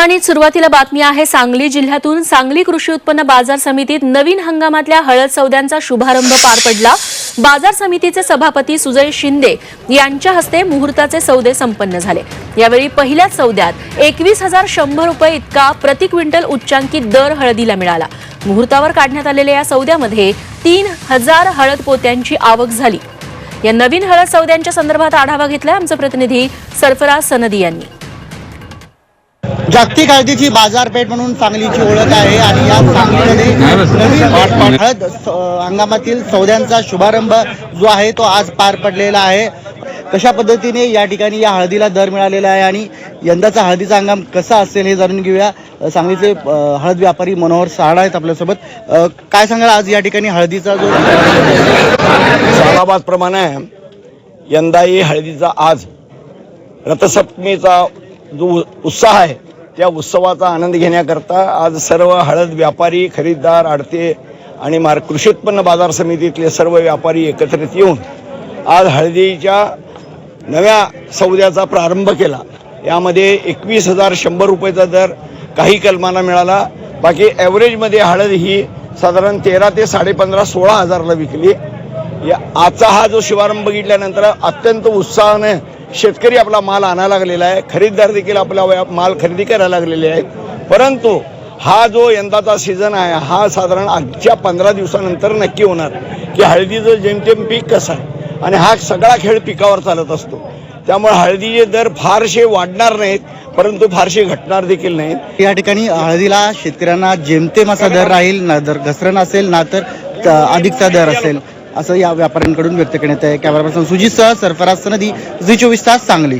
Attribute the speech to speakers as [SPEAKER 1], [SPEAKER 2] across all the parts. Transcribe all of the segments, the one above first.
[SPEAKER 1] आणि सुरुवातीला बातमी आहे सांगली जिल्ह्यातून सांगली कृषी उत्पन्न बाजार समितीत नवीन हंगामातल्या हळद सौद्यांचा शुभारंभ पार पडला. बाजार समितीचे सभापती सुजय शिंदे यांच्या हस्ते मुहूर्ताचे सौदे संपन्न झाले. यावेळी पहिल्याच सौद्यात एकवीस हजार शंभर रुपये इतका प्रति क्विंटल उच्चांकित दर हळदीला मिळाला. मुहूर्तावर काढण्यात आलेल्या या सौद्यामध्ये तीन हजार हळद पोत्यांची आवक झाली. या नवीन हळद सौद्यांच्या संदर्भात आढावा घेतला आमचे प्रतिनिधी सरफराज सनदी यांनी.
[SPEAKER 2] जागतिक हळदीची बाजारपेठ म्हणून सांगलीची ओळख आहे आणि या सांगलीमध्ये नवीन हळद स- हंगामातील सौद्यांचा शुभारंभ जो आहे तो आज पार पडलेला आहे. कशा पद्धतीने या ठिकाणी या हळदीला दर मिळालेला आहे आणि यंदाचा हळदीचा हंगाम कसा असेल हे जाणून घेऊया. सांगलीचे हळद व्यापारी मनोहर सहाडा आहेत आपल्यासोबत. काय सांगाल आज या ठिकाणी हळदीचा जो
[SPEAKER 3] सालाबादप्रमाणे यंदाही हळदीचा आज रथसप्तमीचा जो उत्साह आहे त्या उत्सवाचा आनंद घेण्याकरता आज सर्व हळद व्यापारी खरीददार आडते आणि मार कृषी उत्पन्न बाजार समितीतले सर्व व्यापारी एकत्रित येऊन आज हळदीच्या नव्या सौद्याचा प्रारंभ केला. यामध्ये एकवीस हजार शंभर रुपयेचा दर काही कलमांना मिळाला. बाकी ॲव्हरेजमध्ये हळद ही साधारण तेरा ते साडेपंधरा सोळा हजारला विकली. या आजचा हा जो शुभारंभ बघितल्यानंतर अत्यंत उत्साहाने शेतकरी आपला माल आणायला लागलेला आहे. खरीददार देखील आपला माल खरेदी करायला लागलेले आहेत. परंतु हा जो यंदाचा सीझन आहे हा साधारण आजच्या पंधरा दिवसानंतर नक्की होणार. की हळदीचं जेमतेम पीक कसं आहे? आणि हा सगळा खेळ पिकावर चालत असतो. त्यामुळे हळदीचे दर फारसे वाढणार नाहीत परंतु फारसे घटणार देखील नाहीत.
[SPEAKER 2] या ठिकाणी हळदीला शेतकऱ्यांना जेमतेम असा दर राहील ना दर घसरण असेल ना तर त- अधिकचा दर असेल. असं या व्यापाऱ्यांकडून व्यक्त करण्यात आहे कॅमेरा पर्सन सुजित सह सरफराज सनदी झी चोवीस तास सांगली.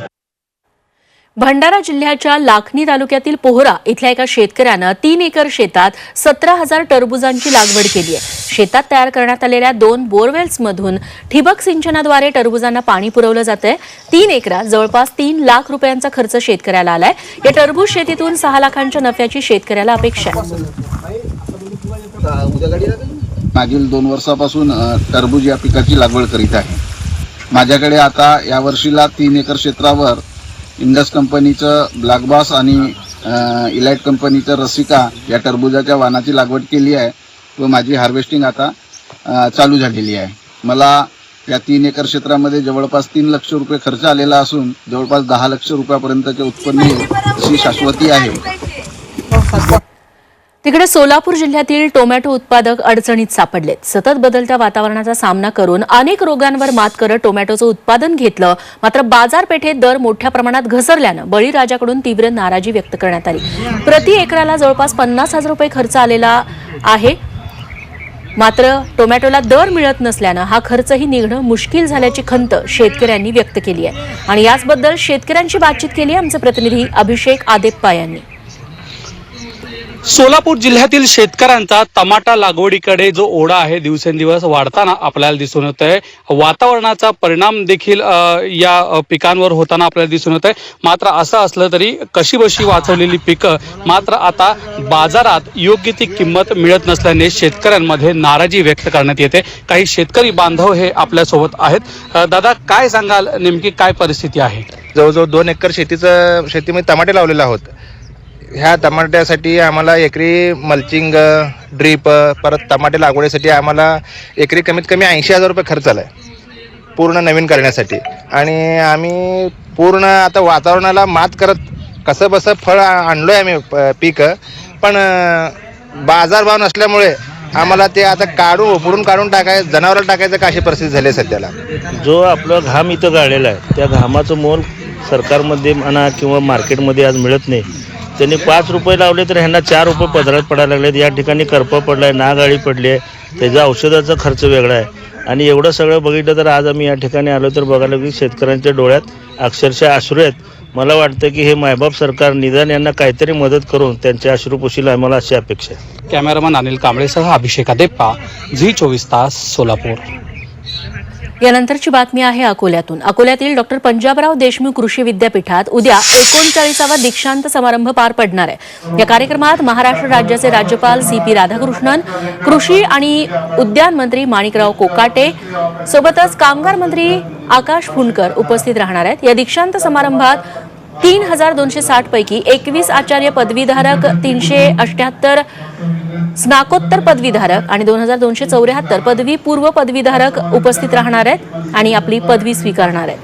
[SPEAKER 1] भंडारा जिल्ह्याच्या लाखनी तालुक्यातील पोहरा इथल्या एका शेतकऱ्यानं तीन एकर शेतात सतरा हजार टरबुजांची लागवड केली आहे. शेतात तयार करण्यात आलेल्या दोन बोरवेल्समधून ठिबक सिंचनाद्वारे टरबुजांना पाणी पुरवलं जातंय तीन एकरात जवळपास तीन लाख रुपयांचा खर्च शेतकऱ्याला आलाय. या टरबूज शेतीतून सहा लाखांच्या नफ्याची शेतकऱ्याला अपेक्षा आहे.
[SPEAKER 4] मागील दोन वर्षापासून टरबूज या पिकाची लागवड करीत आहे. माझ्याकडे आता या वर्षीला तीन एकर क्षेत्रावर इंडस कंपनीचं ब्लॅकबॉस आणि इलाइट कंपनीचं रसिका या टरबुजाच्या वाणाची लागवड केली आहे व माझी हार्वेस्टिंग आता चालू झालेली आहे. मला या तीन एकर क्षेत्रामध्ये जवळपास तीन लक्ष रुपये खर्च आलेला असून जवळपास दहा लक्ष रुपयापर्यंतचे उत्पन्न येईल अशी शाश्वती आहे. हो, हो.
[SPEAKER 1] तिकडे सोलापूर जिल्ह्यातील टोमॅटो उत्पादक अडचणीत सापडलेत. सतत बदलत्या वातावरणाचा सामना करून अनेक रोगांवर मात करत टोमॅटोचं उत्पादन घेतलं मात्र बाजारपेठेत दर मोठ्या प्रमाणात घसरल्यानं बळीराजाकडून तीव्र नाराजी व्यक्त करण्यात आली. प्रति एकराला जवळपास पन्नास हजार रुपये खर्च आलेला आहे. मात्र टोमॅटोला दर मिळत नसल्यानं हा खर्चही निघणं मुश्किल झाल्याची खंत शेतकऱ्यांनी व्यक्त केली आहे. आणि याचबद्दल शेतकऱ्यांशी बातचीत केली आमचे प्रतिनिधी अभिषेक आदेप्पा यांनी.
[SPEAKER 5] सोलापूर जिल्ह्यातील शेतकऱ्यांचा टमाटा लागवडीकडे जो ओढा आहे दिवसेंदिवस वाढताना आपल्याला दिसून येत आहे वातावरणाचा परिणाम देखील या पिकांवर होताना आपल्याला दिसून येत आहे मात्र असं असलं तरी कशीबशी वाचवलेली पिकं मात्र आता बाजारात योग्य ती किंमत मिळत नसल्याने शेतकऱ्यांमध्ये नाराजी व्यक्त करण्यात येते. काही शेतकरी बांधव हे आपल्यासोबत आहेत. दादा काय सांगाल? नेमकी काय परिस्थिती आहे?
[SPEAKER 6] जवळजवळ दोन एकर शेतीचं शेतीमध्ये टमाटे लावलेले आहोत. ह्या टमाट्यासाठी आम्हाला एकरी मल्चिंग ड्रीप परत टमाटे लागवडीसाठी आम्हाला एकरी कमीत कमी ऐंशी हजार रुपये खर्च आला आहे पूर्ण नवीन करण्यासाठी. आणि आम्ही पूर्ण आता वातावरणाला मात करत कसं बसं फळ आणलो आहे आम्ही प- पीक. पण बाजारभाव नसल्यामुळे आम्हाला ते आता काढून उपडून काढून टाकायचं जनावराला टाकायचं का अशी परिस्थिती झाली आहे सध्याला?
[SPEAKER 7] जो आपला घाम इथं गाळलेला आहे त्या घामाचं मोल सरकारमध्ये म्हणा किंवा मार्केटमध्ये आज मिळत नाही. त्यांनी पाच रुपये लावले तर ह्यांना चार रुपये पदरात पडायला लागलेत. या ठिकाणी करपा पडला आहे नागाळी पडली आहे त्याचा औषधाचा खर्च वेगळा आहे. आणि एवढं सगळं बघितलं तर आज आम्ही या ठिकाणी आलो तर बघायला की शेतकऱ्यांच्या डोळ्यात अक्षरशः अश्रू आहेत. मला वाटतं की हे मायबाप सरकार निदान यांना काहीतरी मदत करून त्यांच्या अश्रू पुशील आम्हाला अशी अपेक्षा आहे.
[SPEAKER 5] कॅमेरामन अनिल कांबळेसह अभिषेक अदेप्पा झी चोवीस तास सोलापूर.
[SPEAKER 1] यानंतरची बातमी आहे अकोल्यातून. अकोल्यातील डॉक्टर पंजाबराव देशमुख कृषी विद्यापीठात उद्या एकोणचाळीसावा दीक्षांत समारंभ पार पडणार आहे. या कार्यक्रमात महाराष्ट्र राज्याचे राज्यपाल सी पी राधाकृष्णन कृषी आणि उद्यान मंत्री माणिकराव कोकाटे सोबतच कामगार मंत्री आकाश फुंडकर उपस्थित राहणार आहेत. या दीक्षांत समारंभात तीन हजार दोनशे साठ पैकी एकवीस आचार्य पदवीधारक तीनशे अठ्याहत्तर स्नाकोत्तर पदवीधारक आणि दोन हजार दोनशे चौऱ्याहत्तर पदवी पूर्व पदवीधारक उपस्थित राहणार आहेत आणि आपली पदवी स्वीकारणार आहेत.